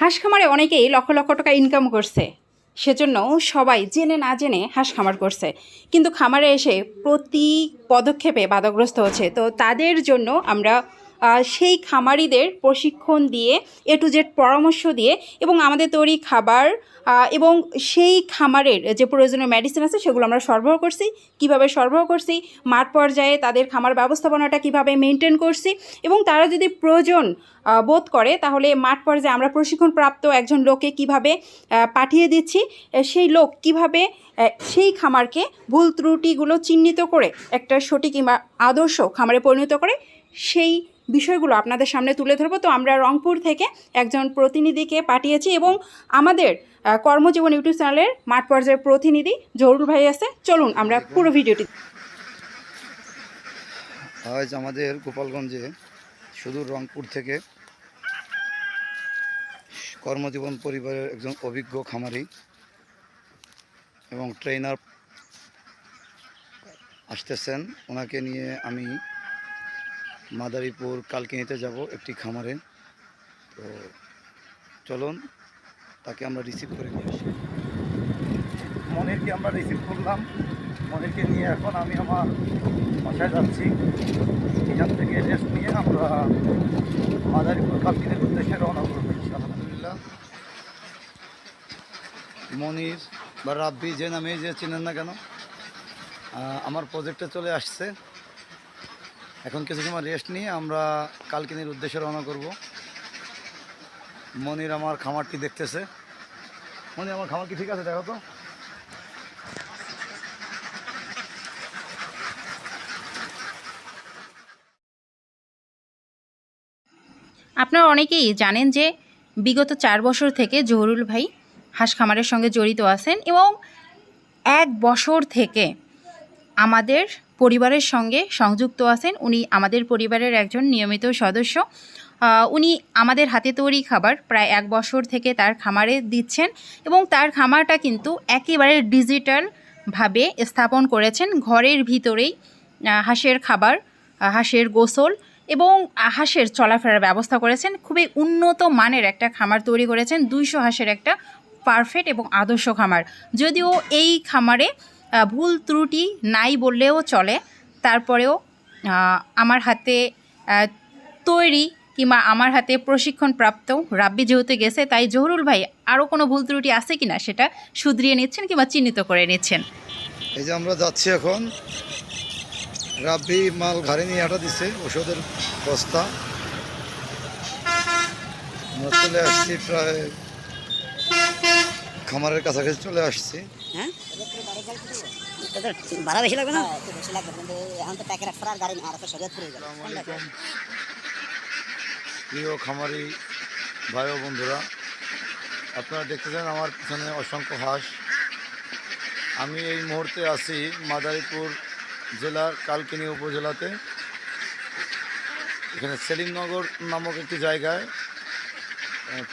হাঁস খামারে অনেকেই লক্ষ লক্ষ টাকা ইনকাম করছে। সেজন্য সবাই জেনে না জেনে হাঁস খামার করছে। কিন্তু খামারে এসে প্রতি পদক্ষেপে বাধাগ্রস্ত হচ্ছে। তো তাদের জন্য আমরা সেই খামারিদের প্রশিক্ষণ দিয়ে এ টু জেড পরামর্শ দিয়ে এবং আমাদের তৈরি খাবার এবং সেই খামারের যে প্রয়োজনীয় মেডিসিন আছে সেগুলো আমরা সরবরাহ করছি, কীভাবে সরবরাহ করছি, মাঠ পর্যায়ে তাদের খামার ব্যবস্থাপনাটা কীভাবে মেনটেন করছি, এবং তারা যদি প্রয়োজন বোধ করে তাহলে মাঠ পর্যায়ে আমরা প্রশিক্ষণপ্রাপ্ত একজন লোককে কীভাবে পাঠিয়ে দিচ্ছি সেই লোক কীভাবে সেই খামারকে ভুল ত্রুটিগুলো চিহ্নিত করে একটা সঠিক কিংবা আদর্শ খামারে পরিণত করে সেই বিষয়গুলো আপনাদের সামনে তুলে ধরবো। তো আমরা রংপুর থেকে একজন প্রতিনিধিকে পাঠিয়েছি এবং আমাদের কর্মজীবন ইউটিউব চ্যানেলের মাঠ পর্যায়ের প্রতিনিধি জরুল ভাই আছে। চলুন আমরা পুরো ভিডিওটি আজ আমাদের গোপালগঞ্জে সুদূর রংপুর থেকে কর্মজীবন পরিবারের একজন অভিজ্ঞ খামারি এবং ট্রেনার আসতেছেন। ওনাকে নিয়ে আমি মাদারীপুর কালকিনিতে যাব একটি খামারে। তো চলুন, তাকে আমরা রিসিভ করে নিয়ে আসি। মনেরকে আমরা রিসিভ করলাম। মনেরকে নিয়ে এখন আমি আমার বাসায় যাচ্ছি। এখান থেকে রেস্ট নিয়ে আমরা মাদারীপুর কালকিনের উদ্দেশ্যে রওনা করব আলহামদুলিল্লাহ। মনির বা রাব্বি যে নামে যে চিনেন না কেন আমার প্রজেক্টে চলে আসছে। এখন কিছু সময় রেস্ট নিয়ে আমরা কালকিনির উদ্দেশ্যে রওনা করব। মনির আমার খামারটি দেখতেছে। মনির, আমার খামার কি ঠিক আছে? দেখো তো। আপনারা অনেকেই জানেন যে বিগত চার বছর থেকে জহুরুল ভাই হাঁস খামারের সঙ্গে জড়িত আছেন এবং এক বছর থেকে আমাদের পরিবারের সঙ্গে সংযুক্ত আছেন। উনি আমাদের পরিবারের একজন নিয়মিত সদস্য। উনি আমাদের হাতে তৈরি খাবার প্রায় এক বছর থেকে তার খামারে দিচ্ছেন এবং তার খামারটা কিন্তু একেবারে ডিজিটালভাবে স্থাপন করেছেন। ঘরের ভিতরেই হাঁসের খাবার হাঁসের গোসল এবং হাঁসের চলাফেরার ব্যবস্থা করেছেন। খুবই উন্নত মানের একটা খামার তৈরি করেছেন। দুইশো হাঁসের একটা পারফেক্ট এবং আদর্শ খামার। যদিও এই খামারে ভুল ত্রুটি নাই বললেও চলে। তারপরেও আমার হাতে তৈরি কিংবা আমার হাতে প্রশিক্ষণপ্রাপ্ত রাব্বি যেহেতু গেছে, তাই জহুরুল ভাই আরও কোনো ভুল ত্রুটি আছে কি না সেটা শুধরিয়ে নিচ্ছেন কিংবা চিহ্নিত করে নিচ্ছেন? এই যে আমরা যাচ্ছি এখন, রাব্বি মাল ঘাড়ে নিয়ে হাঁটা দিছে ওষুধের বস্তা। চলে আসছি প্রায় খামারের কাছাকাছি চলে আসছি। হ্যাঁ? ভাড়া বেশি লাগবে না? বেশি লাগবে কিন্তু এখন তো প্যাকেট আর গাড়ি আর একটা শরীয়তপুরে গেল। প্রিয় খামারি ভাই ও বন্ধুরা আপনারা দেখতেছেন আমার পিছনে অসংখ্য হাঁস। আমি এই মুহূর্তে আছি মাদারীপুর জেলার কালকিনি উপজেলাতে। এখানে সেলিমনগর নামক একটি জায়গায়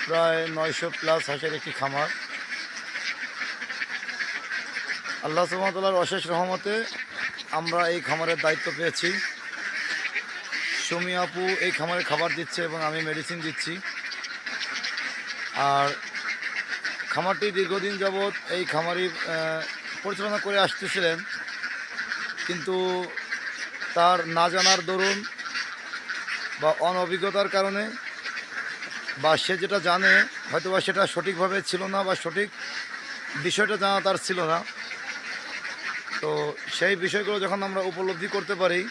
প্রায় নয়শো প্লাস হাঁসের একটি খামার। আল্লাহ সুমতলার অশেষ রহমতে আমরা এই খামারের দায়িত্ব পেয়েছি। সুমি আপু এই খামারে খাবার দিচ্ছে এবং আমি মেডিসিন দিচ্ছি। আর খামারটি দীর্ঘদিন যাবৎ এই খামারি পরিচালনা করে আসতেছিলেন। কিন্তু তার না জানার দরুন বা অনভিজ্ঞতার কারণে বা সে যেটা জানে হয়তো বা সেটা সঠিকভাবে ছিল না বা সঠিক বিষয়টা জানা তার ছিল না। তো সেই বিষয়গুলো যখন আমরা উপলব্ধি করতে পারি,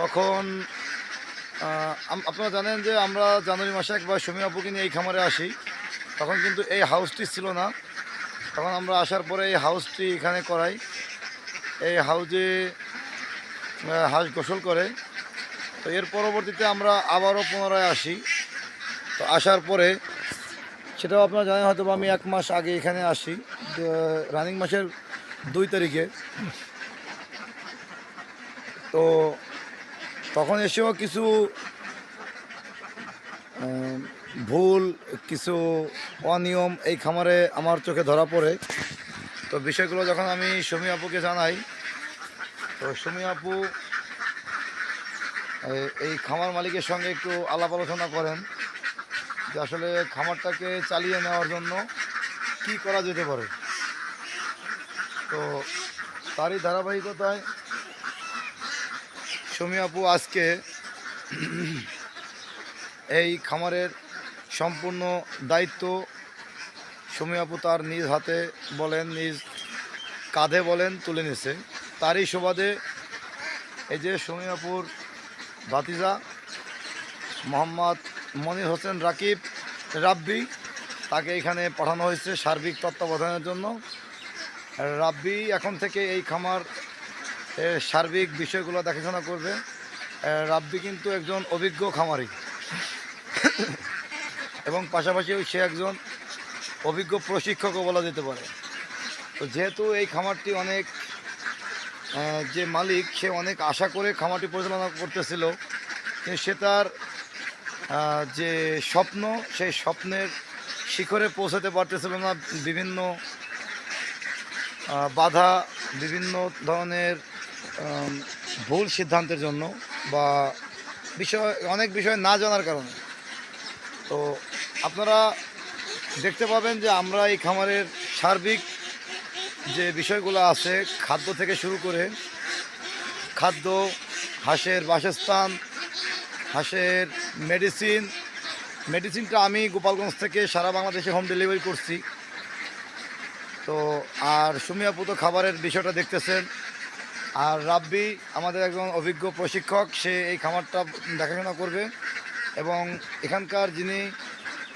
তখন আপনারা জানেন যে আমরা জানুয়ারি মাসে একবার সুমি আপুকে নিয়ে এই খামারে আসি। তখন কিন্তু এই হাউসটি ছিল না। তখন আমরা আসার পরে এই হাউসটি এখানে করাই। এই হাউজে হাঁস গোসল করে। তো এর পরবর্তীতে আমরা আবারও পুনরায় আসি। তো আসার পরে, সেটাও আপনারা জানেন হয়তো আমি এক মাস আগে এখানে আসি। রানিং মাসের দুই তারিখে। তো তখন এসেও কিছু ভুল, কিছু অনিয়ম এই খামারে আমার চোখে ধরা পড়ে। তো বিষয়গুলো যখন আমি সুমি আপুকে জানাই, তো সুমি আপু এই খামার মালিকের সঙ্গে একটু আলাপ আলোচনা করেন, যে আসলে খামারটাকে চালিয়ে নেওয়ার জন্য কি করা যেতে পারে? তো তারই ধারাবাহিকতায় সমী আপু আজকে এই খামারের সম্পূর্ণ দায়িত্ব সমী আপু তার নিজ হাতে বলেন, নিজ কাঁধে বলেন, তুলে নিছে তারই সুবাদে এই যে সমী আপুর ভাতিজা মোহাম্মদ মনির হোসেন রাকিব রাব্বি, তাকে এখানে পাঠানো হয়েছে সার্বিক তত্ত্বাবধানের জন্য। রাব্বি এখন থেকে এই খামার সার্বিক বিষয়গুলো দেখাশোনা করবে। রাব্বি কিন্তু একজন অভিজ্ঞ খামারি। এবং পাশাপাশি সে একজন অভিজ্ঞ প্রশিক্ষকও বলা যেতে পারে। তো যেহেতু এই খামারটি অনেক যে মালিক, সে অনেক আশা করে খামারটি পরিচালনা করতেছিল সে তার যে স্বপ্ন, সেই স্বপ্নের শিখরে পৌঁছাতে পারতেছিল না বিভিন্ন বাধা বিভিন্ন ধরনের ভুল সিদ্ধান্তের জন্য বা বিষয়, অনেক বিষয় না জানার কারণে। তো আপনারা দেখতে পাবেন যে আমরা এই খামারের সার্বিক যে বিষয়গুলো আছে, খাদ্য থেকে শুরু করে খাদ্য, হাঁসের বাসস্থান, হাঁসের মেডিসিন মেডিসিনটা আমি গোপালগঞ্জ থেকে সারা বাংলাদেশে হোম ডেলিভারি করছি। তো, আর সুমিয়াপু তো খাবারের বিষয়টা দেখতেছেন। আর রাব্বি আমাদের একজন অভিজ্ঞ প্রশিক্ষক, সে এই খামারটা দেখাশোনা করবে। এবং এখানকার যিনি,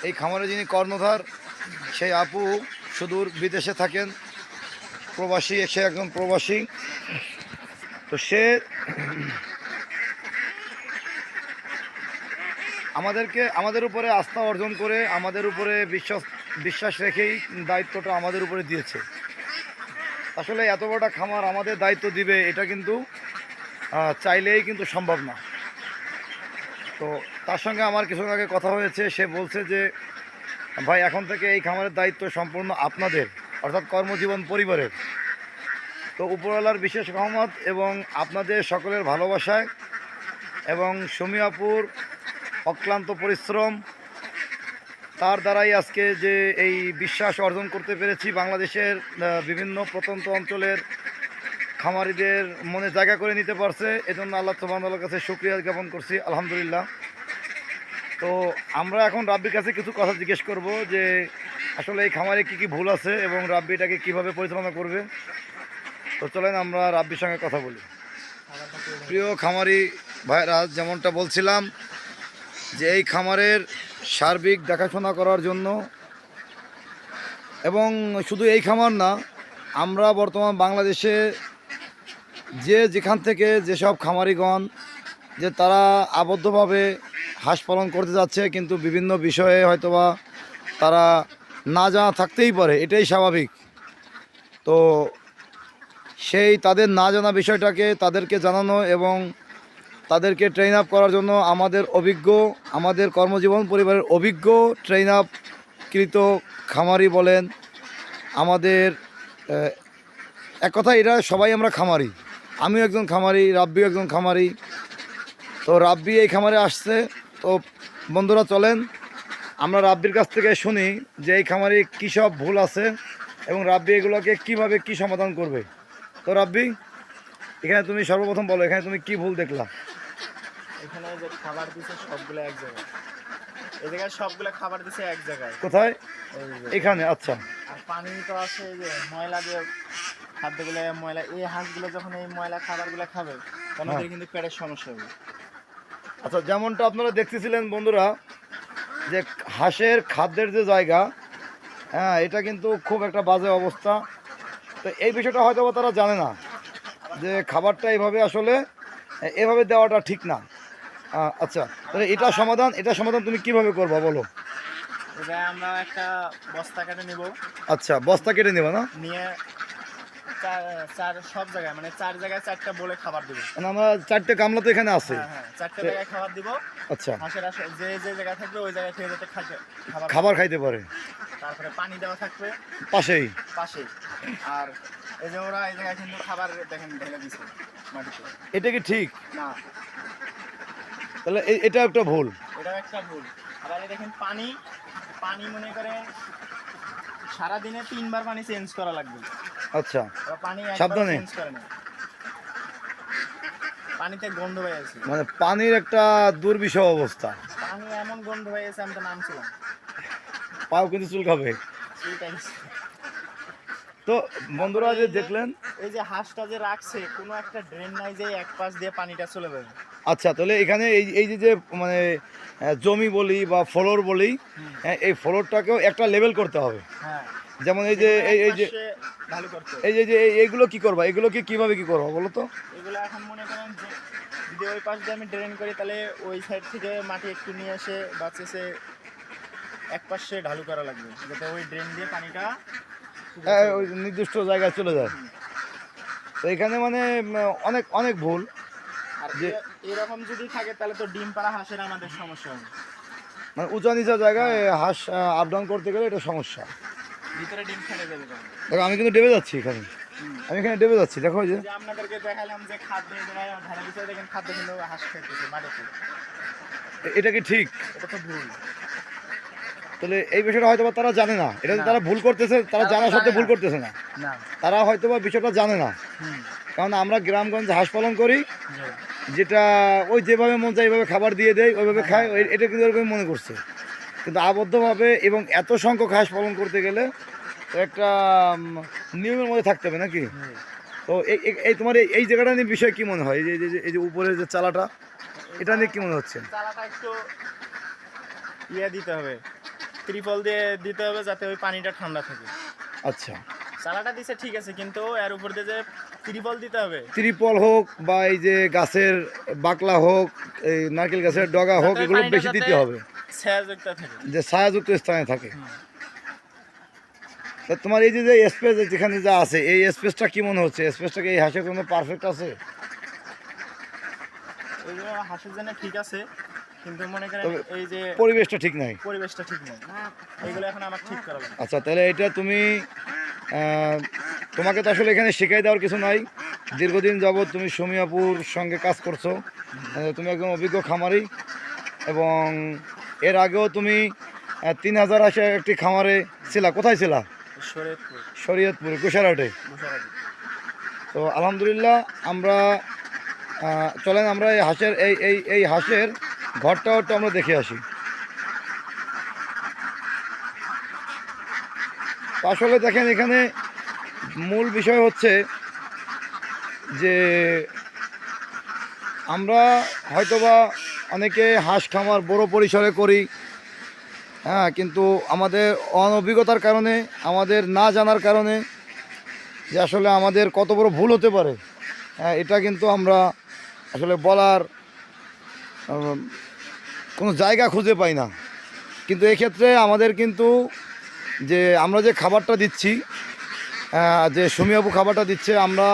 এই খামারে যিনি কর্ণধার, সেই আপু সুদূর বিদেশে থাকেন। প্রবাসী, সে একজন প্রবাসী। তো সে আমাদেরকে, আমাদের উপরে আস্থা অর্জন করে, আমাদের উপরে বিশ্বাস বিশ্বাস রেখেই দায়িত্বটা আমাদের উপরে দিয়েছে। আসলে এত বড়টা খামার আমাদের দায়িত্ব দিবে, এটা কিন্তু চাইলেই কিন্তু সম্ভব না। তো তার সঙ্গে আমার কিছুদিন আগে কথা হয়েছে, সে বলছে যে, ভাই, এখন থেকে এই খামারের দায়িত্ব সম্পূর্ণ আপনাদের, অর্থাৎ কর্মজীবন পরিবারের। তো উপরওয়ালার বিশেষ রহমত এবং আপনাদের সকলের ভালোবাসায় এবং সমীয়াপুর অক্লান্ত পরিশ্রম তার দ্বারাই আজকে যে এই বিশ্বাস অর্জন করতে পেরেছি বাংলাদেশের বিভিন্ন প্রত্যন্ত অঞ্চলের খামারিদের মনে জায়গা করে নিতে পারছে, এজন্য আল্লাহ তোমার কাছে শুক্রিয়া জ্ঞাপন করছি, আলহামদুলিল্লাহ। তো আমরা এখন রাব্বির কাছে কিছু কথা জিজ্ঞেস করব যে, আসলে এই খামারে কি কি ভুল আছে এবং রাব্বি এটাকে কীভাবে পরিচালনা করবে? তো চলেন আমরা রাব্বির সঙ্গে কথা বলি। প্রিয় খামারি ভাইরা যেমনটা বলছিলাম যে এই খামারের সার্বিক দেখাশোনা করার জন্য। এবং শুধু এই খামার না, আমরা বর্তমান বাংলাদেশে যে যেখান থেকে যেসব খামারিগণ, যে তারা আবদ্ধভাবে হাঁস পালন করতে যাচ্ছে, কিন্তু বিভিন্ন বিষয়ে হয়তোবা তারা না জানা থাকতেই পারে, এটাই স্বাভাবিক। তো সেই তাদের না জানা বিষয়টাকে তাদেরকে জানানো এবং তাদেরকে ট্রেন আপ করার জন্য আমাদের অভিজ্ঞ, আমাদের কর্মজীবন পরিবারের অভিজ্ঞ ট্রেন আপ কৃত খামারি বলেন। আমাদের এক কথা এরা সবাই আমরা খামারি। আমিও একজন খামারি, রাব্বিও একজন খামারি। তো রাব্বি এই খামারে আসছে। তো বন্ধুরা চলেন, আমরা রাব্বির কাছ থেকে শুনি যে এই খামারে কী সব ভুল আছে এবং রাব্বি এগুলোকে কীভাবে কি সমাধান করবে। তো রাব্বি, এখানে তুমি সর্বপ্রথম বলো, এখানে তুমি কি ভুল দেখলা? এখানে যে খাবার দিছে সবগুলো এক জায়গায়। এই জায়গায় সবগুলো খাবার দিছে এক জায়গায়। কোথায়? এখানে আচ্ছা। আর পানি তো আছে এই যে ময়লা যে খাদ্যগুলো ময়লা এই হাঁসগুলো যখন এই ময়লা খাবারগুলো খাবে তখন হ্যাঁ। ওদের কিন্তু পেটের সমস্যা হবে। আচ্ছা যেমনটা আপনারা দেখতেছিলেন বন্ধুরা যে হাঁসের খাদ্যের যে জায়গা হ্যাঁ এটা কিন্তু খুব একটা বাজে অবস্থা। তো এই বিষয়টা হয়তো বা তারা জানে না যে খাবারটা এইভাবে আসলে এভাবে দেওয়াটা ঠিক না। আচ্ছা তাহলে এটা সমাধান এটা সমাধান তুমি কীভাবে করবা বলো? এটা আমরা একটা বস্তা কেটে নিব। আচ্ছা বস্তা কেটে নেবা না? নিয়ে চার সব জায়গায় মানে চার জায়গায় চারটা বলে খাবার দিব। মানে আমরা চারটে গামলা তো এখানে আছে। হ্যাঁ হ্যাঁ চারটে জায়গায় খাবার দিব। আচ্ছা। হাঁসের যে যে জায়গায় থাকবে ওই জায়গায় খেয়ে যেতে খাবে খাবার খাবার খাইতে পারে। তারপরে পানি দেওয়া থাকবে। পাশেই। পাশে আর এই যে ওরা এই জায়গায় কিন্তু খাবার দেখেন ঢেলে দিছে মাটিতে। এটা কি ঠিক? না। তাহলে এটা একটা ভুল। এটাও একটা ভুল। আবার এই দেখেন পানি পানি মনে করে সারাদিনে তিনবার পানি চেঞ্জ করা লাগবে। আচ্ছা পানি সাবধানে। চেঞ্জ করে না পানিতে গন্ধ হয়ে আছে মানে পানির একটা দুর্বিষহ অবস্থা। পানি এমন গন্ধ হয়ে আছে আমি তো নামছিলাম। পাও কিন্তু চুল খাবে সেইটাই তো বন্ধুরা যে দেখলেন এই যে হাঁসটা যে রাখছে কোনো একটা ড্রেন নাই যে এক পাশ দিয়ে পানিটা চলে যাবে। আচ্ছা তাহলে এখানে এই এই যে যে মানে জমি বলি বা ফ্লোর বলি হ্যাঁ, এই ফ্লোরটাকেও একটা লেভেল করতে হবে। হ্যাঁ। যেমন এই যে এই এই যে এই যে যে এই- এইগুলো কি করবা? এগুলোকে কীভাবে কি করব বলো তো? এগুলো এখন মনে করেন যে যদি ওই পাশ দিয়ে আমি ড্রেন করি তাহলে ওই সাইড থেকে মাটি একটু নিয়ে এসে বাঁচেছে এক পাশে ঢালু করা লাগবে। যাতে ওই ড্রেন দিয়ে পানিটা হ্যাঁ, ওই নির্দিষ্ট জায়গায় চলে যায়। তো এখানে মানে অনেক অনেক ভুল। আর যে- এরকম যদি থাকে তাহলে তো ডিম পাড়া হাঁসের আমাদের সমস্যা হবে। মানে উঁচা নিচা জায়গায় হাঁস আপ ডাউন করতে গেলে এটা সমস্যা। ভিতরে ডিম ফেলে দেবে দেখো আমি কিন্তু ডেবে যাচ্ছি এখানে। আমি এখানে ডেবে যাচ্ছি দেখো যে। আপনাদেরকে দেখালাম যে খাদ্য ধারে ভিতরে দেখেন খাদ্য কিন্তু হাঁস খেতেছে মাটিতে। এটা কি ঠিক? এটা তো ভুল। তাহলে এই বিষয়টা হয়তো বা তারা জানে না। এটা তারা ভুল করতেছে তারা জানা সত্ত্বেও ভুল করতেছে না। তারা হয়তো বা বিষয়টা জানে না। কারণ আমরা গ্রামগঞ্জে হাঁস পালন করি যেটা ওই যেভাবে মন চায় এইভাবে খাবার দিয়ে দেয় ওইভাবে খায় ওই- এটা কিন্তু এরকম মনে করছে। কিন্তু আবদ্ধভাবে এবং এত সংখ্যক হাঁস পালন করতে গেলে একটা নিয়মের মধ্যে থাকতে হবে নাকি? তো এই- তোমার এই- এই জায়গাটা নিয়ে বিষয় কি মনে হয়? এই যে- এই যে- এই যে উপরে যে চালাটা এটা নিয়ে কি মনে হচ্ছে? চালাটা একটু ইয়ে দিতে হবে। ত্রিপল দিয়ে দিতে হবে যাতে ওই পানিটা ঠান্ডা থাকে। আচ্ছা। চালাটা দিছে ঠিক আছে কিন্তু এর উপর দিয়ে যে ত্রিপল দিতে হবে। ত্রিপল হোক বা এই যে গাছের বাকলা হোক এই নারকেল গাছের ডগা হোক এগুলো বেশি দিতে হবে। ছায়াযুক্ত থাকে। যে ছায়াযুক্ত স্থানে থাকে। তা তোমার এই যে যে স্পেস যেখানে যা আছে এই স্পেসটা কি মনে হচ্ছে? স্পেসটা কি এই হাঁসের জন্য পারফেক্ট আছে? হাঁসের জন্য ঠিক আছে কিন্তু মনে করেন এই যে পরিবেশটা ঠিক নাই। পরিবেশটা ঠিক নেই। এইগুলো এখন আমার ঠিক করা আচ্ছা তাহলে এটা তুমি তোমাকে তো আসলে এখানে শেখাই দেওয়ার কিছু নাই। দীর্ঘদিন যাবৎ তুমি সুমিয়াপুর সঙ্গে কাজ করছ। তুমি একজন অভিজ্ঞ খামারি এবং এর আগেও তুমি তিন হাজার হাঁসের একটি খামারে ছিলা। কোথায় ছিলা? শরীয়তপুর। শরীয়তপুর কুশারহাটে তো আলহামদুলিল্লাহ আমরা চলেন আমরা এই হাঁসের এই এই এই হাঁসের ঘরটাও একটু আমরা দেখে আসি। আসলে দেখেন এখানে মূল বিষয় হচ্ছে যে আমরা হয়তোবা অনেকে হাঁস খামার বড় পরিসরে করি হ্যাঁ কিন্তু আমাদের অনভিজ্ঞতার কারণে, আমাদের না জানার কারণে যে আসলে আমাদের কত বড় ভুল হতে পারে হ্যাঁ এটা কিন্তু আমরা আসলে বলার কোনো জায়গা খুঁজে পাই না। কিন্তু এক্ষেত্রে আমাদের কিন্তু যে আমরা যে খাবারটা দিচ্ছি যে সুমিয়াবু খাবারটা দিচ্ছে, আমরা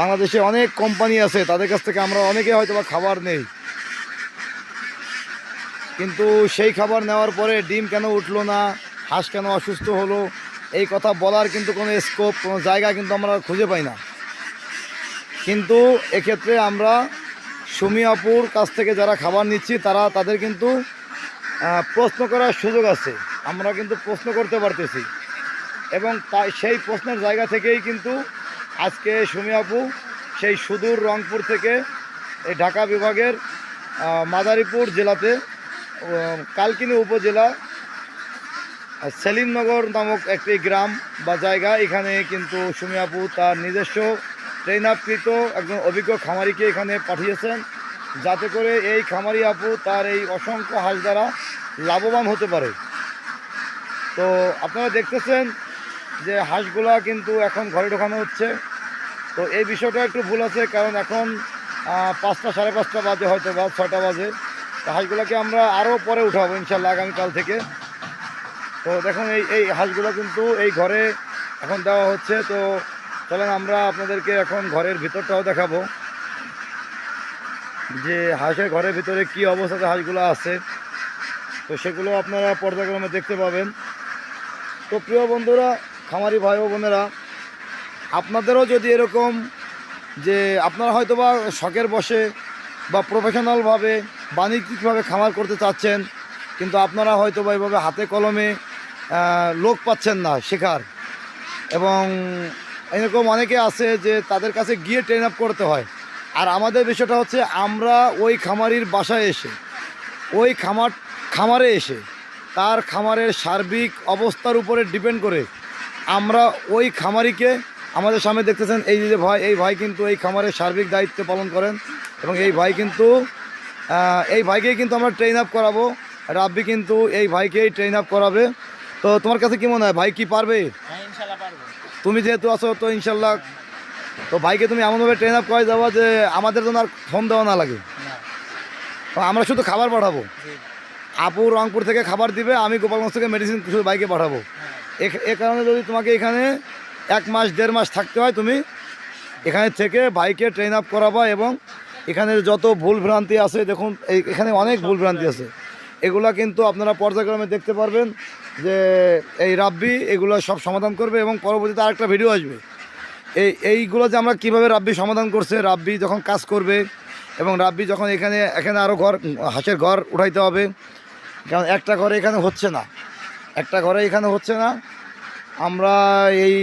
বাংলাদেশে অনেক কোম্পানি আছে, তাদের কাছ থেকে আমরা অনেকে হয়তো বা খাবার নেই। কিন্তু সেই খাবার নেওয়ার পরে ডিম কেন উঠল না, হাঁস কেন অসুস্থ হলো, এই কথা বলার কিন্তু কোনো স্কোপ কোনো জায়গা কিন্তু আমরা খুঁজে পাই না। কিন্তু এক্ষেত্রে আমরা সুমি আপুর কাছ থেকে যারা খাবার নিচ্ছি, তারা তাদের কিন্তু প্রশ্ন করার সুযোগ আছে। আমরা কিন্তু প্রশ্ন করতে পারতেছি। এবং তাই সেই প্রশ্নের জায়গা থেকেই কিন্তু আজকে সুমি আপু সেই সুদূর রংপুর থেকে এই ঢাকা বিভাগের মাদারীপুর জেলাতে কালকিনি উপজেলা, সেলিমনগর নামক একটি গ্রাম বা জায়গা, এখানে কিন্তু সুমি আপু তার নিজস্ব ট্রেন আপকৃত একজন অভিজ্ঞ খামারিকে এখানে পাঠিয়েছেন। যাতে করে এই খামারি আপু তার এই অসংখ্য হাঁস দ্বারা লাভবান হতে পারে। তো আপনারা দেখতেছেন যে হাঁসগুলা কিন্তু এখন ঘরে ঢোকানো হচ্ছে। তো এই বিষয়টা একটু ভুল আছে, কারণ এখন পাঁচটা সাড়ে পাঁচটা বাজে হয়তো বা ছটা বাজে। তো হাঁসগুলাকে আমরা আরও পরে উঠাবো ইনশাল্লাহ আগামীকাল থেকে। তো দেখুন, এই এই হাঁসগুলো কিন্তু এই ঘরে এখন দেওয়া হচ্ছে। তো চলেন আমরা আপনাদেরকে এখন ঘরের ভিতরটাও দেখাবো যে হাঁসের ঘরের ভিতরে কি অবস্থাতে হাঁসগুলো আছে। তো সেগুলো আপনারা পর্যায়ক্রমে দেখতে পাবেন। তো প্রিয় বন্ধুরা, খামারি ভাই ও বোনেরা, আপনাদেরও যদি এরকম যে আপনারা হয়তো বা শখের বসে বা প্রফেশনালভাবে, বাণিজ্যিকভাবে খামার করতে চাচ্ছেন, কিন্তু আপনারা হয়তো বা এভাবে হাতে কলমে লোক পাচ্ছেন না শেখার। এবং এরকম অনেকে আছে যে তাদের কাছে গিয়ে ট্রেন আপ করতে হয়। আর আমাদের বিষয়টা হচ্ছে আমরা ওই খামারির বাসায় এসে, ওই খামার, খামারে এসে, তার খামারের সার্বিক অবস্থার উপরে ডিপেন্ড করে আমরা ওই খামারিকে আমাদের সামনে দেখতেছেন, এই যে ভাই, এই ভাই কিন্তু এই খামারের সার্বিক দায়িত্ব পালন করেন এবং এই ভাই কিন্তু এই ভাইকেই কিন্তু আমরা ট্রেন আপ করাবো। রাব্বি কিন্তু এই ভাইকেই ট্রেন আপ করাবে। তো তোমার কাছে কি মনে হয়, ভাই কি পারবে? তুমি যেহেতু আছো, তো ইনশাল্লাহ, তো ভাইকে তুমি এমনভাবে ট্রেন আপ করে যাব যে আমাদের জন্য আর ফোন দেওয়া না লাগে। আমরা শুধু খাবার পাঠাবো। আপু রংপুর থেকে খাবার দিবে, আমি গোপালগঞ্জ থেকে মেডিসিন শুধু বাইকে পাঠাবো। এ- কারণে যদি তোমাকে এখানে এক মাস, দেড় মাস থাকতে হয়, তুমি এখানে থেকে বাইকে ট্রেন আপ করাবা এবং এখানে যত ভুল ভ্রান্তি আছে, দেখুন এখানে অনেক ভুল ভ্রান্তি আছে। এগুলা কিন্তু আপনারা পর্যায়ক্রমে দেখতে পারবেন যে এই রাব্বি এগুলো সব সমাধান করবে এবং পরবর্তীতে আরেকটা ভিডিও আসবে। এই, এইগুলো যে আমরা কীভাবে রাব্বি সমাধান করছে, রাব্বি যখন কাজ করবে এবং রাব্বি যখন এখানে এখানে আরও ঘর, হাঁসের ঘর উঠাইতে হবে, কারণ একটা ঘরে এখানে হচ্ছে না। একটা ঘরে এখানে হচ্ছে না। আমরা এই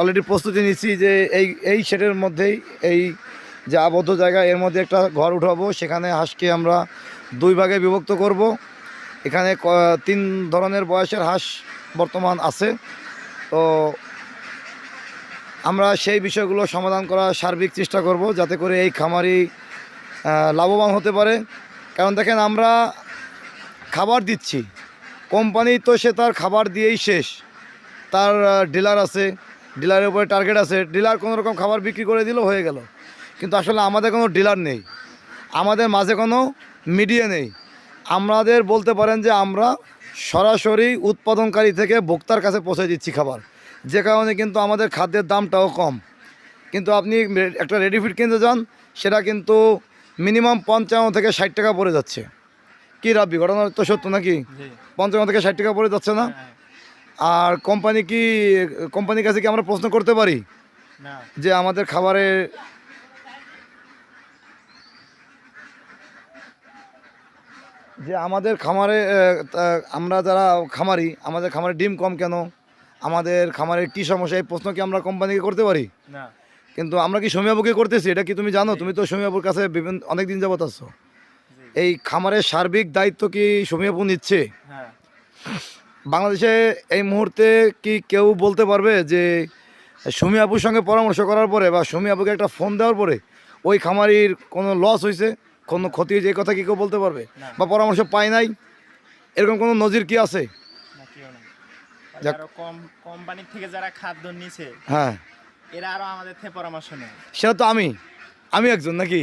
অলরেডি প্রস্তুতি নিচ্ছি যে এই এই শেডের মধ্যেই, এই যে আবদ্ধ জায়গা, এর মধ্যে একটা ঘর উঠাবো, সেখানে হাঁসকে আমরা দুই ভাগে বিভক্ত করব। এখানে তিন ধরনের বয়সের হাঁস বর্তমান আছে। তো আমরা সেই বিষয়গুলো সমাধান করার সার্বিক চেষ্টা করব যাতে করে এই খামারি লাভবান হতে পারে। কারণ দেখেন আমরা খাবার দিচ্ছি। কোম্পানি তো সে তার খাবার দিয়েই শেষ। তার ডিলার আছে, ডিলারের উপরে টার্গেট আছে। ডিলার কোনো রকম খাবার বিক্রি করে দিল, হয়ে গেল। কিন্তু আসলে আমাদের কোনো ডিলার নেই। আমাদের মাঝে কোনো মিডিয়া নেই। আমাদের বলতে পারেন যে আমরা সরাসরি উৎপাদনকারী থেকে ভোক্তার কাছে পৌঁছে দিচ্ছি খাবার। যে কারণে কিন্তু আমাদের খাদ্যের দামটাও কম। কিন্তু আপনি একটা রেডি ফিড কিনতে যান সেটা কিন্তু মিনিমাম পঞ্চান্ন থেকে ষাট টাকা পড়ে যাচ্ছে। কি রাব্বি ঘটনা তো সত্য নাকি? পঞ্চান্ন থেকে ষাট টাকা পড়ে যাচ্ছে না? হ্যাঁ আর কোম্পানি কি কোম্পানির কাছে কি আমরা প্রশ্ন করতে পারি? যে আমাদের খাবারে যে আমাদের খামারে আমরা যারা খামারি আমাদের খামারে ডিম কম কেন? আমাদের খামারের কী সমস্যা এই প্রশ্ন কি আমরা কোম্পানিকে করতে পারি? না। কিন্তু আমরা কি সমিয়াবুকে করতেছি? এটা কি তুমি জানো? তুমি তো সমিয়াবুর কাছে বিভিন্ন অনেক দিন যাবত আসছো এই খামারের সার্বিক দায়িত্ব কি সমিয়াবু নিচ্ছে? হ্যাঁ। বাংলাদেশে এই মুহূর্তে কি কেউ বলতে পারবে যে সুমি আপুর সঙ্গে পরামর্শ করার পরে বা সুমি আপুকে একটা ফোন দেওয়ার পরে ওই খামারির কোনো লস হয়েছে কোনো ক্ষতি হয়েছে এই কথা কি কেউ বলতে পারবে? বা পরামর্শ পায় নাই? এরকম কোনো নজির কি আছে? না কেউ না যাক। আরও কম কোম্পানির থেকে যারা খাদ্য নিছে হ্যাঁ। এরা আরও আমাদের থেকে পরামর্শ নেয়। সেটা তো আমি আমি একজন নাকি?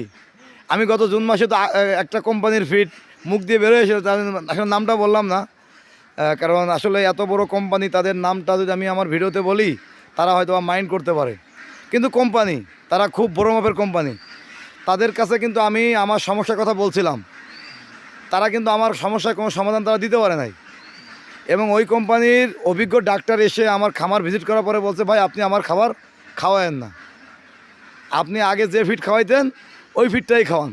আমি গত জুন মাসে তো একটা কোম্পানির ফিট মুখ দিয়ে বেরোয়েছিল তাদের আসলে নামটা বললাম না। কারণ আসলে এত বড় কোম্পানি তাদের নামটা যদি আমি আমার ভিডিওতে বলি তারা হয়তো মাইন্ড করতে পারে। কিন্তু কোম্পানি তারা খুব বড় মাপের কোম্পানি। তাদের কাছে কিন্তু আমি আমার সমস্যার কথা বলছিলাম। তারা কিন্তু আমার সমস্যার কোনো সমাধান তারা দিতে পারে নাই। এবং ওই কোম্পানির অভিজ্ঞ ডাক্তার এসে আমার খামার ভিজিট করার পরে বলছে ভাই আপনি আমার খাবার খাওয়ায়েন না। আপনি আগে যে ফিট খাওয়াইতেন ওই ফিটটাই খাওয়ান।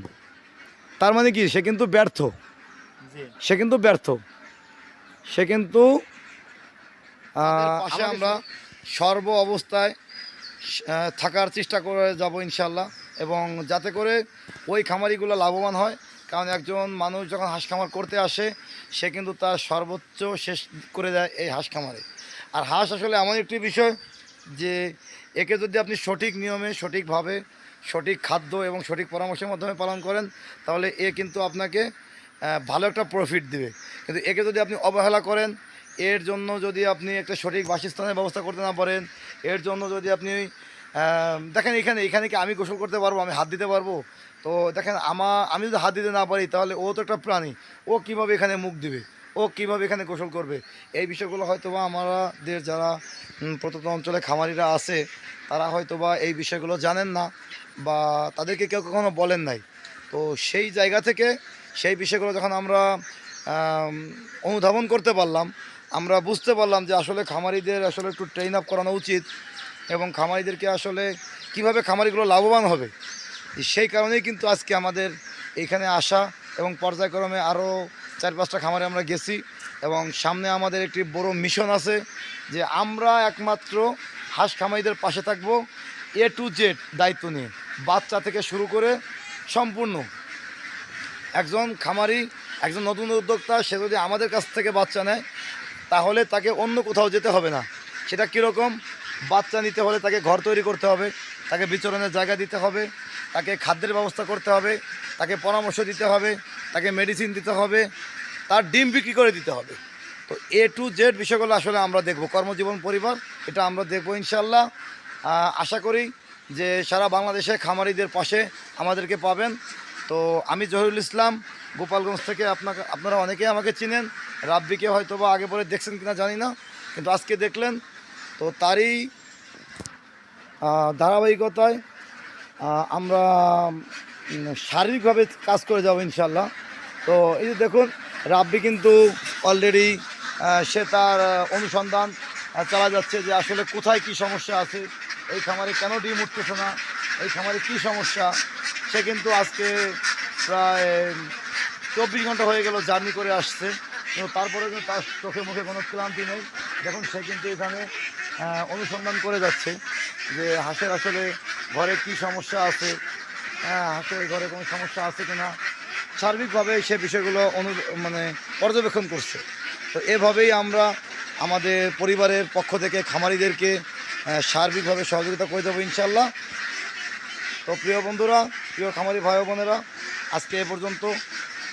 তার মানে কি? সে কিন্তু ব্যর্থ। সে কিন্তু ব্যর্থ। সে কিন্তু আমরা সর্ব অবস্থায় থাকার চেষ্টা করে যাব ইনশাল্লাহ এবং যাতে করে ওই খামারিগুলো লাভবান হয়। কারণ একজন মানুষ যখন হাঁস খামার করতে আসে, সে কিন্তু তার সর্বোচ্চ শেষ করে দেয় এই হাঁস খামারে। আর হাঁস আসলে এমন একটি বিষয় যে, একে যদি আপনি সঠিক নিয়মে, সঠিকভাবে, সঠিক খাদ্য এবং সঠিক পরামর্শের মাধ্যমে পালন করেন, তাহলে এ কিন্তু আপনাকে ভালো একটা প্রফিট দেবে। কিন্তু একে যদি আপনি অবহেলা করেন, এর জন্য যদি আপনি একটা সঠিক বাসস্থানের ব্যবস্থা করতে না পারেন, এর জন্য যদি আপনি দেখেন এখানে এখানে কি আমি গোসল করতে পারব? আমি হাত দিতে পারব? তো দেখেন আমা, আমি যদি হাত দিতে না পারি, তাহলে ও তো একটা প্রাণী। ও কীভাবে এখানে মুখ দিবে? ও কীভাবে এখানে গোসল করবে? এই বিষয়গুলো হয়তো বা আমাদের যারা প্রত্যন্ত অঞ্চলে খামারিরা আছে, তারা হয়তো বা এই বিষয়গুলো জানেন না বা তাদেরকে কেউ কখনো বলেন নাই। তো সেই জায়গা থেকে সেই বিষয়গুলো যখন আমরা অনুধাবন করতে পারলাম, আমরা বুঝতে পারলাম যে আসলে খামারিদের আসলে একটু ট্রেন আপ করানো উচিত। এবং খামারিদেরকে আসলে কীভাবে খামারিগুলো লাভবান হবে, সেই কারণেই কিন্তু আজকে আমাদের এখানে আসা এবং পর্যায়ক্রমে আরও চার পাঁচটা খামারে আমরা গেছি এবং সামনে আমাদের একটি বড় মিশন আছে যে আমরা একমাত্র হাঁস খামারিদের পাশে থাকব, এ টু জেড দায়িত্ব নিয়ে, বাচ্চা থেকে শুরু করে সম্পূর্ণ। একজন খামারি, একজন নতুন উদ্যোক্তা, সে যদি আমাদের কাছ থেকে বাচ্চা নেয়, তাহলে তাকে অন্য কোথাও যেতে হবে না। সেটা কীরকম? বাচ্চা নিতে হলে তাকে ঘর তৈরি করতে হবে, তাকে বিচরণের জায়গা দিতে হবে, তাকে খাদ্যের ব্যবস্থা করতে হবে, তাকে পরামর্শ দিতে হবে, তাকে মেডিসিন দিতে হবে, তার ডিম বিক্রি করে দিতে হবে। তো এ টু জেড বিষয়গুলো আসলে আমরা দেখব। কর্মজীবন পরিবার, এটা আমরা দেখব ইনশাল্লাহ আশা করি যে সারা বাংলাদেশে খামারিদের পাশে আমাদেরকে পাবেন। তো আমি জহিরুল ইসলাম, গোপালগঞ্জ থেকে আপনাকে, আপনারা অনেকেই আমাকে চিনেন। রাব্বিকে হয়তো বা আগে পরে দেখছেন কিনা জানি না, কিন্তু আজকে দেখলেন তো তারই ধারাবাহিকতায় আমরা শারীরিকভাবে কাজ করে যাব ইনশাল্লাহ তো এই যে দেখুন, রাব্বি কিন্তু অলরেডি সে তার অনুসন্ধান চালা যাচ্ছে যে আসলে কোথায় কি সমস্যা আছে, এই খামারে কেন ডিম উঠতেছে না, এই খামারে কি সমস্যা, সে কিন্তু আজকে প্রায়, চব্বিশ ঘণ্টা হয়ে গেল জার্নি করে আসছে কিন্তু তারপরে কিন্তু তার চোখে মুখে কোনো ক্লান্তি নেই। দেখুন, সে কিন্তু এখানে অনুসন্ধান করে যাচ্ছে যে হাঁসের আসলে ঘরে কি সমস্যা আছে হ্যাঁ হাঁসের ঘরে কোনো সমস্যা আছে কি না সার্বিকভাবে সে বিষয়গুলো অনু মানে পর্যবেক্ষণ করছে। তো এভাবেই আমরা আমাদের পরিবারের পক্ষ থেকে খামারিদেরকে সার্বিকভাবে সহযোগিতা করে দেবো ইনশাল্লাহ তো প্রিয় বন্ধুরা, প্রিয় খামারি ভাই বোনেরা, আজকে এ পর্যন্ত।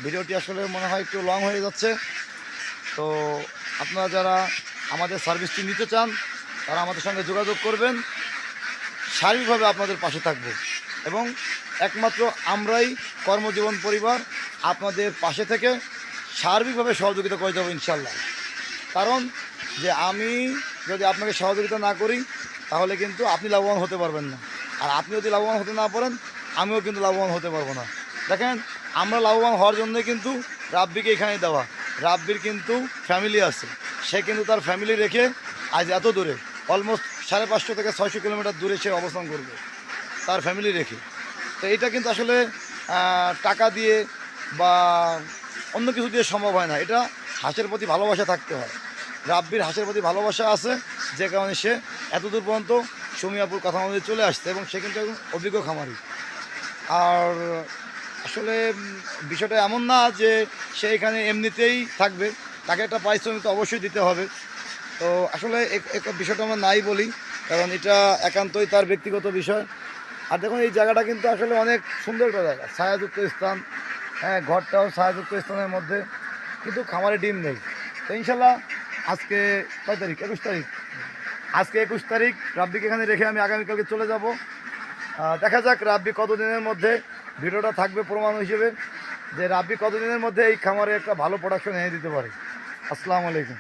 ভিডিওটি আসলে মনে হয় একটু লং হয়ে যাচ্ছে। তো আপনারা যারা আমাদের সার্ভিসটি নিতে চান তারা আমাদের সঙ্গে যোগাযোগ করবেন। শারীরিকভাবে আপনাদের পাশে থাকব। এবং একমাত্র আমরাই কর্মজীবন পরিবার আপনাদের পাশে থেকে সার্বিকভাবে সহযোগিতা করে দেবো ইনশাল্লাহ। কারণ যে আমি যদি আপনাকে সহযোগিতা না করি, তাহলে কিন্তু আপনি লাভবান হতে পারবেন না। আর আপনি যদি লাভবান হতে না পারেন, আমিও কিন্তু লাভবান হতে পারব না। দেখেন, আমরা লাভবান হওয়ার জন্য কিন্তু রাব্বিকে এখানে দেওয়া। রাব্বির কিন্তু ফ্যামিলি আছে। সে কিন্তু তার ফ্যামিলি রেখে আজ এত দূরে। অলমোস্ট সাড়ে পাঁচশো থেকে ছয়শো কিলোমিটার দূরে সে অবস্থান করবে, তার ফ্যামিলি রেখে। তো এটা কিন্তু আসলে টাকা দিয়ে বা অন্য কিছু দিয়ে সম্ভব হয় না। এটা হাঁসের প্রতি ভালোবাসা থাকতে হয়। রাব্বির হাঁসের প্রতি ভালোবাসা আছে, যে কারণে সে এত দূর পর্যন্ত সুমিয়াপুর কথা মধ্যে চলে আসছে এবং সে কিন্তু একজন অভিজ্ঞ খামারি। আর আসলে বিষয়টা এমন না যে সে এখানে এমনিতেই থাকবে। তাকে একটা পারিশ্রমিক তো অবশ্যই দিতে হবে। তো আসলে বিষয়টা আমরা নাই বলি, কারণ এটা একান্তই তার ব্যক্তিগত বিষয়। আর দেখুন, এই জায়গাটা কিন্তু আসলে অনেক সুন্দর একটা জায়গা, ছায়াযুক্ত স্থান হ্যাঁ ঘরটাও ছায়াযুক্ত স্থানের মধ্যে, কিন্তু খামারে ডিম নেই। তো ইনশাল্লাহ আজকে কয় তারিখ? একুশ তারিখ। আজকে একুশ তারিখ, রাব্বিকে এখানে রেখে আমি আগামীকালকে চলে যাব। দেখা যাক রাব্বি কতদিনের মধ্যে ভিডিওটা থাকবে প্রমাণ হিসেবে, যে রাব্বি কতদিনের মধ্যে এই খামারে একটা ভালো প্রোডাকশন এনে দিতে পারে। আসসালামু আলাইকুম।